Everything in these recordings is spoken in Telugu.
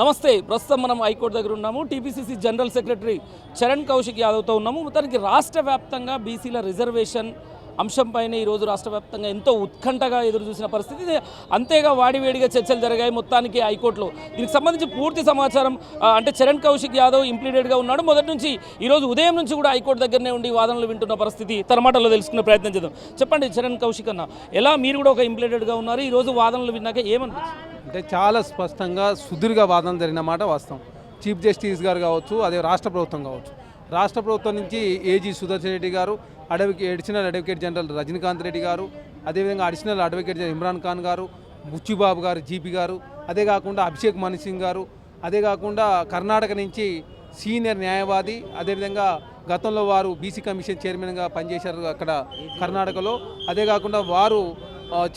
నమస్తే ప్రస్తుతం మనం హైకోర్టు దగ్గర ఉన్నాము. TPCC general secretary Charan Kaushik యాదవ్తో ఉన్నాము. మొత్తానికి రాష్ట్ర వ్యాప్తంగా బీసీల రిజర్వేషన్ అంశంపైన ఈరోజు రాష్ట్ర వ్యాప్తంగా ఎంతో ఉత్కంఠగా ఎదురు చూసిన పరిస్థితి అంతేగా వాడివేడిగా చర్చలు జరిగాయి. మొత్తానికి హైకోర్టులో దీనికి సంబంధించి పూర్తి సమాచారం అంటే చరణ్ కౌశిక్ యాదవ్ ఇంప్లీడెడ్గా ఉన్నాడు. మొదటి నుంచి ఈరోజు ఉదయం నుంచి కూడా హైకోర్టు దగ్గరనే ఉండి వాదనలు వింటున్న పరిస్థితి తన మాటల్లో తెలుసుకునే ప్రయత్నం చేద్దాం. చెప్పండి చరణ్ కౌశిక్ అన్న ఎలా మీరు కూడా ఒక ఇంప్లీడెడ్గా ఉన్నారు? ఈరోజు వాదనలు విన్నాక ఏమనిపించింది అంటే చాలా స్పష్టంగా సుదీర్ఘ వాదన జరిగిన మాట వాస్తవం. చీఫ్ జస్టిస్ గారు కావచ్చు అదే రాష్ట్ర ప్రభుత్వం కావచ్చు. రాష్ట్ర ప్రభుత్వం నుంచి AG Sudarshan Reddy garu advocate additional advocate general Rajinikanth Reddy garu అదేవిధంగా additional advocate general Imran Khan garu Buchibabu garu GP గారు అదే కాకుండా అభిషేక్ మణి సింగ్ గారు అదే కాకుండా కర్ణాటక నుంచి సీనియర్ న్యాయవాది అదేవిధంగా గతంలో వారు బీసీ కమిషన్ చైర్మన్గా పనిచేశారు అక్కడ కర్ణాటకలో. అదే కాకుండా వారు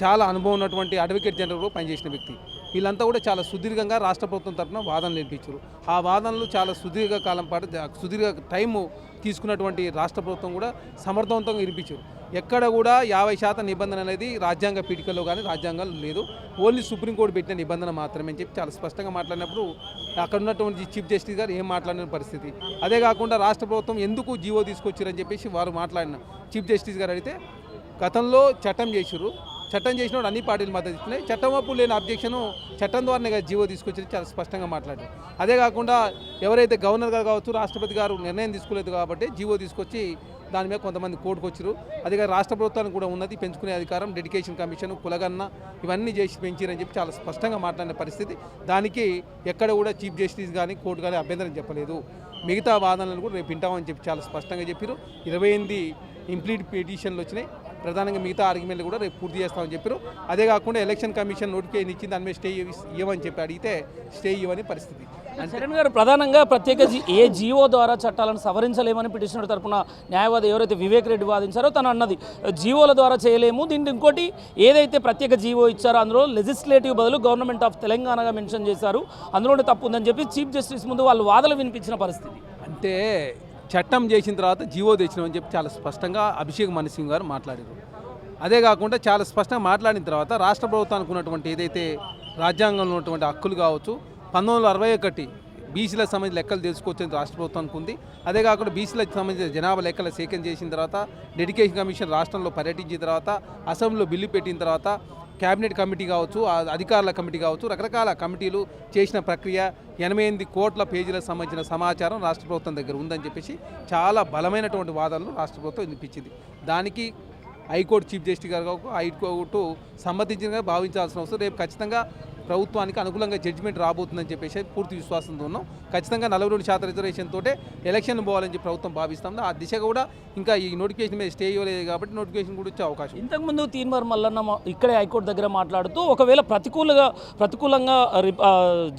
చాలా అనుభవం ఉన్నటువంటి అడ్వకేట్ జనరల్ పనిచేసిన వ్యక్తి. వీళ్ళంతా కూడా చాలా సుదీర్ఘంగా రాష్ట్ర ప్రభుత్వం తరఫున వాదనలు వినిపించారు. ఆ వాదనలు చాలా సుదీర్ఘ కాలం పాటు సుదీర్ఘ టైము తీసుకున్నటువంటి రాష్ట్ర ప్రభుత్వం కూడా సమర్థవంతంగా వినిపించారు. ఎక్కడ కూడా యాభై శాతం నిబంధన అనేది రాజ్యాంగ పీఠికలో కానీ రాజ్యాంగంలో లేదు. ఓన్లీ సుప్రీంకోర్టు పెట్టిన నిబంధన మాత్రమే అని చెప్పి చాలా స్పష్టంగా మాట్లాడినప్పుడు అక్కడ ఉన్నటువంటి చీఫ్ జస్టిస్ గారు ఏం మాట్లాడిన పరిస్థితి? అదే కాకుండా రాష్ట్ర ప్రభుత్వం ఎందుకు జీవో తీసుకొచ్చారని చెప్పేసి వారు మాట్లాడిన చీఫ్ జస్టిస్ గారు అడిగితే గతంలో చట్టం చేసిర్రు. చట్టం చేసినప్పుడు అన్ని పార్టీలు మద్దతు ఇస్తున్నాయి. చట్టం అప్పుడు లేని అబ్జెక్షన్ చట్టం ద్వారానే జీవో తీసుకొచ్చి చాలా స్పష్టంగా మాట్లాడారు. అదే కాకుండా ఎవరైతే గవర్నర్ గారు కావచ్చు రాష్ట్రపతి గారు నిర్ణయం తీసుకోలేదు కాబట్టి జీవో తీసుకొచ్చి దాని మీద కొంతమంది కోర్టుకు వచ్చారు అదే రాష్ట్ర ప్రభుత్వానికి కూడా ఉన్నది. పెంచుకునే అధికారం డెడికేషన్ కమిషన్ కులగన్న ఇవన్నీ చేసి పెంచారని చెప్పి చాలా స్పష్టంగా మాట్లాడిన పరిస్థితి. దానికి ఎక్కడ కూడా చీఫ్ జస్టిస్ కానీ కోర్టు కానీ అభ్యంతరం చెప్పలేదు. మిగతా వాదనలను కూడా రేపు వింటామని చెప్పి చాలా స్పష్టంగా చెప్పారు ఇరవై ఎనిమిది ఇంప్లీట్ పిటిషన్లు వచ్చినాయి. ప్రధానంగా మిగతా ఆర్గ్యుమెంట్లు కూడా రేపు పూర్తి చేస్తామని చెప్పారు. అదే కాకుండా ఎలక్షన్ కమిషన్ నోటిఫికేషన్ ఇచ్చి దాని మీద స్టే ఇవ్వమని చెప్పి అడిగితే స్టే ఇవ్వని పరిస్థితి. చరణ్ గారు ప్రధానంగా ప్రత్యేక జీ- ఏ జీవో ద్వారా చట్టాలను సవరించలేమని పిటిషనర్ తరపున న్యాయవాది ఎవరైతే వివేక్ రెడ్డి వాదించారో తను అన్నది. జీవోల ద్వారా చేయలేము. దీన్ని ఇంకోటి ఏదైతే ప్రత్యేక జీవో ఇచ్చారో అందులో లెజిస్లేటివ్ బదులు గవర్నమెంట్ ఆఫ్ తెలంగాణగా మెన్షన్ చేశారు. అందులోనే తప్పు ఉందని చెప్పి చీఫ్ జస్టిస్ ముందు వాళ్ళు వాదనలు వినిపించిన పరిస్థితి. అంటే చట్టం చేసిన తర్వాత జీవో తెచ్చినామని చెప్పి చాలా స్పష్టంగా అభిషేక్ మణి సింగ్ గారు మాట్లాడారు. అదే కాకుండా చాలా స్పష్టంగా మాట్లాడిన తర్వాత రాష్ట్ర ప్రభుత్వానికి ఉన్నటువంటి ఏదైతే రాజ్యాంగంలో ఉన్నటువంటి హక్కులు కావచ్చు పంతొమ్మిది వందల అరవై ఒకటి బీసీలకు సంబంధించిన లెక్కలు తెలుసుకొచ్చేది రాష్ట్ర ప్రభుత్వానికి ఉంది. అదే కాకుండా బీసీలకు సంబంధించిన జనాభా లెక్కలు సేకరణ చేసిన తర్వాత డెడికేషన్ కమిషన్ రాష్ట్రంలో పర్యటించిన తర్వాత అసెంబ్లీలో బిల్లు పెట్టిన తర్వాత క్యాబినెట్ కమిటీ కావచ్చు అధికారుల కమిటీ కావచ్చు రకరకాల కమిటీలు చేసిన ప్రక్రియ ఎనభై ఎనిమిది కోట్ల పేజీలకు సంబంధించిన సమాచారం రాష్ట్ర ప్రభుత్వం దగ్గర ఉందని చెప్పేసి చాలా బలమైనటువంటి వాదనలు రాష్ట్ర ప్రభుత్వం వినిపించింది. దానికి high court chief justice garu high court సమ్మతించిన భావించాల్సిన అవసరం. రేపు ఖచ్చితంగా ప్రభుత్వానికి అనుకూలంగా జడ్జిమెంట్ రాబోతుందని చెప్పేసి పూర్తి విశ్వాసంతో ఉన్నాం. ఖచ్చితంగా నలభై రెండు శాతం రిజర్వేషన్ తోటే ఎలక్షన్ పోవాలని చెప్పి ప్రభుత్వం భావిస్తాం. ఆ దిశగా కూడా ఇంకా ఈ నోటిఫికేషన్ మీద స్టే ఇవ్వలేదు కాబట్టి నోటిఫికేషన్ కూడా వచ్చే అవకాశం. ఇంతకుముందు తీన్మార్ మల్లన్న ఇక్కడే హైకోర్టు దగ్గర మాట్లాడుతూ ఒకవేళ ప్రతికూలంగా ప్రతికూలంగా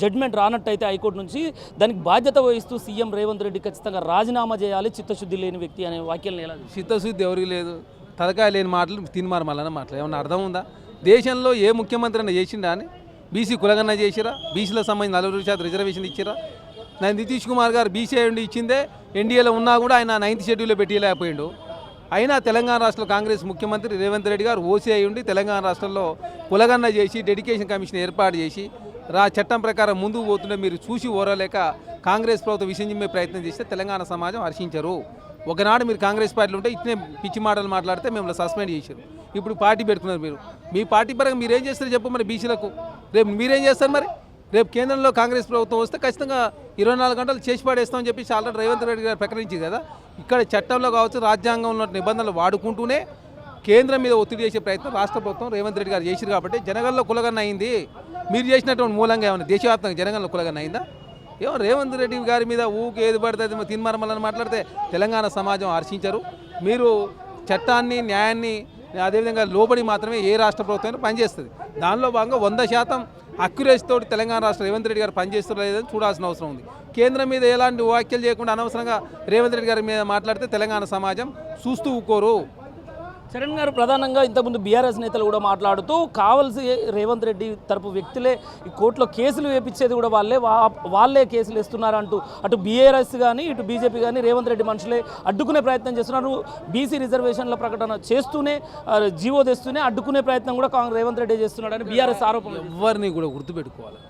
జడ్మెంట్ రానట్టయితే హైకోర్టు నుంచి దానికి బాధ్యత వహిస్తూ సీఎం రేవంత్ రెడ్డి ఖచ్చితంగా రాజీనామా చేయాలి చిత్తశుద్ధి లేని వ్యక్తి అనే వాక్యాలను ఎలా చూస్తారు? చిత్తశుద్ధి ఎవరికి లేదు. తలకాయ లేని మాటలు తిన్మార్ మళ్ళీ మాటలు. ఏమన్నా అర్థం ఉందా? దేశంలో ఏ ముఖ్యమంత్రి అయినా చేసిండా అని? బీసీ కులగన్న చేసిరా? బీసీలకు సంబంధించి నలభై శాతం రిజర్వేషన్ ఇచ్చిరా? నేను నితీష్ కుమార్ గారు బీసీ అయ్యండి ఇచ్చిందే ఎన్డీఏలో ఉన్నా కూడా ఆయన నైన్త్ షెడ్యూల్లో పెట్టలేకపోయిండు అయినా తెలంగాణ రాష్ట్రంలో కాంగ్రెస్ ముఖ్యమంత్రి రేవంత్ రెడ్డి గారు ఓసీ ఉండి తెలంగాణ రాష్ట్రంలో కులగన్న చేసి డెడికేషన్ కమిషన్ ఏర్పాటు చేసి రా చట్టం ప్రకారం ముందుకు పోతుంటే మీరు చూసి ఓరలేక కాంగ్రెస్ ప్రభుత్వం విషయం ప్రయత్నం చేస్తే తెలంగాణ సమాజం హర్షించరు. ఒకనాడు మీరు కాంగ్రెస్ పార్టీలు ఉంటే ఇట్నే పిచ్చి మాటలు మాట్లాడితే మిమ్మల్ని సస్పెండ్ చేశారు ఇప్పుడు పార్టీ పెట్టుకున్నారు మీరు. మీ పార్టీ పరంగా మీరు ఏం చేస్తారు చెప్పు మరి బీసీలకు? రేపు మీరేం చేస్తారు మరి? రేపు కేంద్రంలో కాంగ్రెస్ ప్రభుత్వం వస్తే ఖచ్చితంగా ఇరవై నాలుగు గంటలు చేసి పాడేస్తామని చెప్పి ఆల్రెడీ రేవంత్ రెడ్డి గారు ప్రకటించింది కదా. ఇక్కడ చట్టంలో కావచ్చు రాజ్యాంగంలో ఉన్న నిబంధనలు వాడుకుంటూనే కేంద్రం మీద ఒత్తిడి చేసే ప్రయత్నం రాష్ట్ర ప్రభుత్వం రేవంత్ రెడ్డి గారు చేసిరు కాబట్టి జనగణలో కులగన్న అయింది. మీరు చేసినటువంటి మూలంగా ఏమైనా దేశవ్యాప్తంగా జనగణలో కులగన్న అయిందా? ఏమో రేవంత్ రెడ్డి గారి మీద ఊకి ఏది పడితే తిన్మరమలని మాట్లాడితే తెలంగాణ సమాజం హర్షించరు మీరు చట్టాన్ని న్యాయాన్ని అదేవిధంగా లోబడి మాత్రమే ఏ రాష్ట్ర ప్రభుత్వం పనిచేస్తుంది. దానిలో భాగంగా వంద శాతం అక్యురేస్ తోటి తెలంగాణ రాష్ట్ర రేవంత్ రెడ్డి గారు పనిచేస్తున్నారు లేదని చూడాల్సిన అవసరం ఉంది. కేంద్రం మీద ఎలాంటి వ్యాఖ్యలు చేయకుండా అనవసరంగా రేవంత్ రెడ్డి గారి మీద మాట్లాడితే తెలంగాణ సమాజం చూస్తూ ఊకోరు. చరణ్ గారు ప్రధానంగా ఇంతకుముందు బీఆర్ఎస్ నేతలు కూడా మాట్లాడుతూ కావలసి రేవంత్ రెడ్డి తరపు వ్యక్తులే ఈ కోర్టులో కేసులు వేపించేది కూడా వాళ్ళే వాళ్ళే కేసులు వేస్తున్నారంటూ అటు బీఆర్ఎస్ కానీ ఇటు బీజేపీ కానీ రేవంత్ రెడ్డి మనుషులే అడ్డుకునే ప్రయత్నం చేస్తున్నారు. బీసీ రిజర్వేషన్ల ప్రకటన చేస్తూనే జీవో తెస్తూనే అడ్డుకునే ప్రయత్నం కూడా కాంగ్రెస్ రేవంత్ రెడ్డి చేస్తున్నాడని బీఆర్ఎస్ ఆరోపణ ఎవరిని కూడా గుర్తుపెట్టుకోవాలి.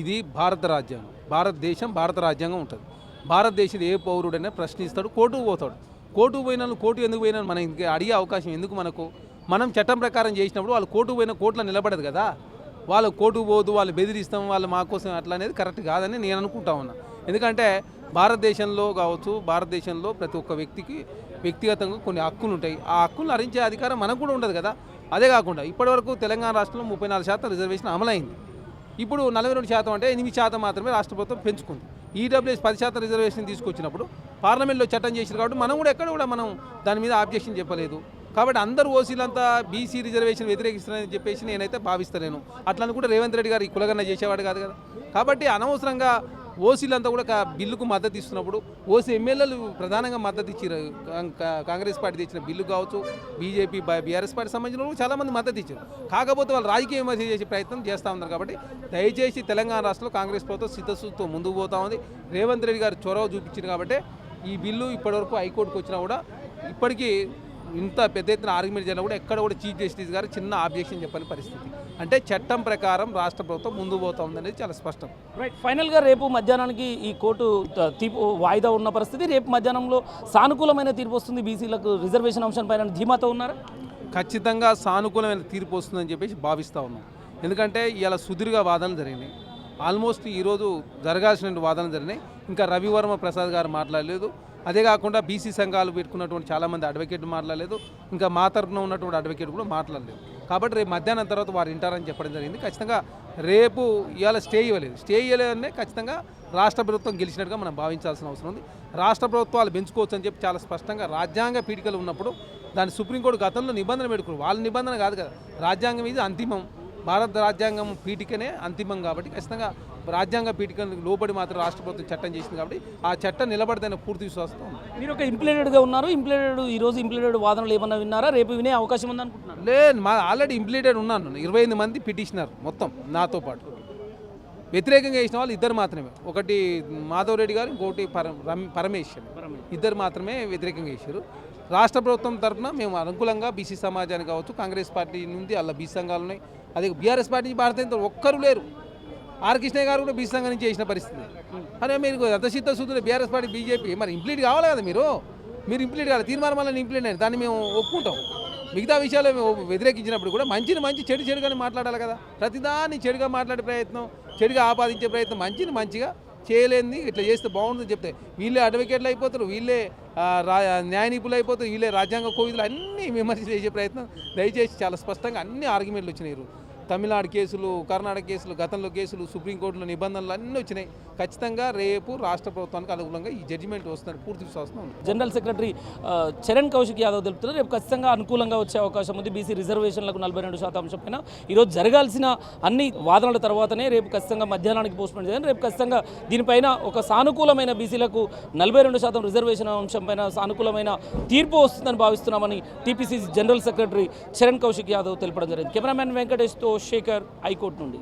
ఇది భారత రాజ్యాంగం. భారతదేశం భారత రాజ్యాంగం ఉంటుంది. భారతదేశం ఏ పౌరుడైనా ప్రశ్నిస్తాడు కోర్టుకు పోతాడు. కోర్టు పోయినాను కోర్టు ఎందుకు పోయినాను మనం ఇంకా అడిగే అవకాశం ఎందుకు మనకు? మనం చట్టం ప్రకారం చేసినప్పుడు వాళ్ళు కోర్టు పోయిన కోర్టులో నిలబడదు కదా. వాళ్ళు కోర్టు పోదు వాళ్ళు బెదిరిస్తాం వాళ్ళు మా కోసం అట్లా అనేది కరెక్ట్ కాదని నేను అనుకుంటా ఉన్నా. ఎందుకంటే భారతదేశంలో కావచ్చు భారతదేశంలో ప్రతి ఒక్క వ్యక్తికి వ్యక్తిగతంగా కొన్ని హక్కులు ఉంటాయి. ఆ హక్కులను హరించే అధికారం మనకు కూడా ఉండదు కదా. అదే కాకుండా ఇప్పటివరకు తెలంగాణ రాష్ట్రంలో ముప్పై నాలుగు శాతం రిజర్వేషన్ అమలైంది. ఇప్పుడు నలభై రెండు శాతం అంటే ఎనిమిది శాతం మాత్రమే రాష్ట్ర ప్రభుత్వం పెంచుకుంది. ఈడబ్ల్యూఎస్ పది శాతం రిజర్వేషన్ తీసుకొచ్చినప్పుడు పార్లమెంట్లో చట్టం చేశారు కాబట్టి మనం కూడా ఎక్కడ కూడా మనం దాని మీద ఆబ్జెక్షన్ చెప్పలేదు. కాబట్టి అందరూ ఓసీలంతా బీసీ రిజర్వేషన్ వ్యతిరేకిస్తున్నారని చెప్పేసి నేనైతే భావిస్తలేను. అట్లని కూడా రేవంత్ రెడ్డి గారు ఈ కులగన్న చేసేవాడు కాదు కదా. కాబట్టి అనవసరంగా ఓసీలంతా కూడా బిల్లుకు మద్దతు ఇస్తున్నప్పుడు ఓసీ ఎమ్మెల్యేలు ప్రధానంగా మద్దతు ఇచ్చారు కా- కాంగ్రెస్ పార్టీ తెచ్చిన బిల్లు కావచ్చు బీజేపీ బీఆర్ఎస్ పార్టీ సంబంధించిన వాళ్ళు చాలామంది మద్దతు ఇచ్చారు కాకపోతే వాళ్ళు రాజకీయ విమర్శ చేసే ప్రయత్నం చేస్తూ ఉన్నారు కాబట్టి దయచేసి తెలంగాణ రాష్ట్రంలో కాంగ్రెస్ ప్రభుత్వం సిద్ధసుతో ముందుకు పోతా ఉంది. రేవంత్ రెడ్డి గారు చొరవ చూపించారు కాబట్టి ఈ బిల్లు ఇప్పటివరకు హైకోర్టుకు వచ్చినా కూడా ఇప్పటికీ ఇంత పెద్ద ఎత్తున ఆర్గ్యుమెంట్ జరిగినా కూడా ఎక్కడ కూడా చీఫ్ జస్టిస్ గారు చిన్న ఆబ్జెక్షన్ చెప్పని పరిస్థితి. అంటే చట్టం ప్రకారం రాష్ట్ర ప్రభుత్వం ముందుకు పోతా ఉందనేది చాలా స్పష్టం. రైట్ ఫైనల్గా రేపు మధ్యాహ్నానికి ఈ కోర్టు తీర్పు వాయిదా ఉన్న పరిస్థితి. రేపు మధ్యాహ్నంలో సానుకూలమైన తీర్పు వస్తుంది. బీసీలకు రిజర్వేషన్ అంశం పైన ధీమాతో ఉన్నారా? ఖచ్చితంగా సానుకూలమైన తీర్పు వస్తుందని చెప్పేసి భావిస్తూ ఉన్నాం. ఎందుకంటే ఇలా సుదీర్ఘ వాదనలు జరిగినాయి. ఆల్మోస్ట్ ఈరోజు జరగాల్సిన వాదనలు జరిగినాయి. ఇంకా రవివర్మ ప్రసాద్ గారు మాట్లాడలేదు. అదే కాకుండా బీసీ సంఘాలు పెట్టుకున్నటువంటి చాలామంది అడ్వకేట్ మాట్లాడలేదు. ఇంకా మా తరపున ఉన్నటువంటి అడ్వకేట్ కూడా మాట్లాడలేదు. కాబట్టి రేపు మధ్యాహ్నం తర్వాత వారు వింటారని చెప్పడం జరిగింది. ఖచ్చితంగా రేపు ఇవాళ స్టే ఇవ్వలేదు. స్టే ఇవ్వలేదనే ఖచ్చితంగా రాష్ట్ర ప్రభుత్వం గెలిచినట్టుగా మనం భావించాల్సిన అవసరం ఉంది. రాష్ట్ర ప్రభుత్వాలు పెంచుకోవచ్చు అని చెప్పి చాలా స్పష్టంగా రాజ్యాంగ పీఠికలు ఉన్నప్పుడు దాన్ని సుప్రీంకోర్టు గతంలో నిబంధన పెట్టుకున్నారు. వాళ్ళ నిబంధన కాదు కదా. రాజ్యాంగం ఇది అంతిమం. భారత రాజ్యాంగం పీఠికనే అంతిమం కాబట్టి ఖచ్చితంగా రాజ్యాంగ పీఠికను లోబడి మాత్రం రాష్ట్ర ప్రభుత్వం చట్టం చేసింది కాబట్టి ఆ చట్టం నిలబడదనే పూర్తి విశ్వాసంతో మీరు ఒక ఇంప్లీటెడ్గా ఉన్నారు ఇంప్లీటెడ్ ఈ రోజు ఇంప్లీటెడ్ వాదనలు ఏమన్నా విన్నారా? రేపు వినే అవకాశం ఉందనుకుంటున్నారు. లేదు మా ఆల్రెడీ ఇంప్లీటెడ్ ఉన్నాను ఇరవై ఎనిమిది మంది పిటిషనర్ మొత్తం నాతో పాటు. వ్యతిరేకంగా చేసిన వాళ్ళు ఇద్దరు మాత్రమే. ఒకటి మాధవ్ రెడ్డి గారు ఇంకోటి పర రమ్- పరమేష్ ఇద్దరు మాత్రమే వ్యతిరేకంగా చేశారు. రాష్ట్ర ప్రభుత్వం తరఫున మేము అనుకూలంగా బీసీ సమాజానికి కావచ్చు కాంగ్రెస్ పార్టీ నుండి అలా బీసీ సంఘాలు ఉన్నాయి. అదే బీఆర్ఎస్ పార్టీ నుంచి భారతీయ ఒక్కరు లేరు. ఆర్ కృష్ణ గారు కూడా బీసీ సంఘం నుంచి చేసిన పరిస్థితి. అరే మీరు రథశీత సూత్రులు బీఆర్ఎస్ పార్టీ బీజేపీ మరి ఇంప్లీట్ కావాలి కదా మీరు? మీరు ఇంప్లీట్ కావాలి తీర్మానం వల్ల ఇంప్లీట్ అయ్యారు దాన్ని మేము ఒప్పుకుంటాం. మిగతా విషయాలు మేము వ్యతిరేకించినప్పుడు కూడా మంచిని మంచి చెడు చెడుగానే మాట్లాడాలి కదా. ప్రతిదాన్ని చెడుగా మాట్లాడే ప్రయత్నం చెడుగా ఆపాదించే ప్రయత్నం మంచిని మంచిగా చేయలేని ఇట్లా చేస్తే బాగుంటుందని చెప్తే. వీళ్ళే అడ్వకేట్లు అయిపోతారు వీళ్ళే న్యాయ నిపుణులు అయిపోతారు వీళ్ళే రాజ్యాంగ కోవిధులు అన్నీ విమర్శ చేసే ప్రయత్నం. దయచేసి చాలా స్పష్టంగా అన్ని ఆర్గ్యుమెంట్లు వచ్చినాయి తమిళనాడు కేసులు కర్ణాటక కేసులు గతంలో కేసులు సుప్రీంకోర్టులో నిబంధనలు అన్నీ వచ్చినాయి. ఖచ్చితంగా రేపు రాష్ట్ర ప్రభుత్వానికి అనుకూలంగా ఈ జడ్జిమెంట్ వస్తుందని పూర్తి విశ్వాసం ఉంది. జనరల్ సెక్రటరీ చరణ్ కౌశిక్ యాదవ్ తెలుపుతున్నారు. రేపు ఖచ్చితంగా అనుకూలంగా వచ్చే అవకాశం ఉంది. బీసీ రిజర్వేషన్లకు నలభై రెండు శాతం అంశం పైన ఈరోజు జరగాల్సిన అన్ని వాదనల తర్వాతనే రేపు ఖచ్చితంగా మధ్యాహ్నానికి పోస్ట్పోన్ చేయాలి. రేపు ఖచ్చితంగా దీనిపైన ఒక సానుకూలమైన బీసీలకు నలభై రెండు శాతం రిజర్వేషన్ అంశం పైన సానుకూలమైన తీర్పు వస్తుందని భావిస్తున్నామని TPCC general secretary Charan Kaushik Yadav తెలపడం జరిగింది. కెమెరామెన్ వెంకటేష్తో శేఖర్ హైకోర్టు నుండి.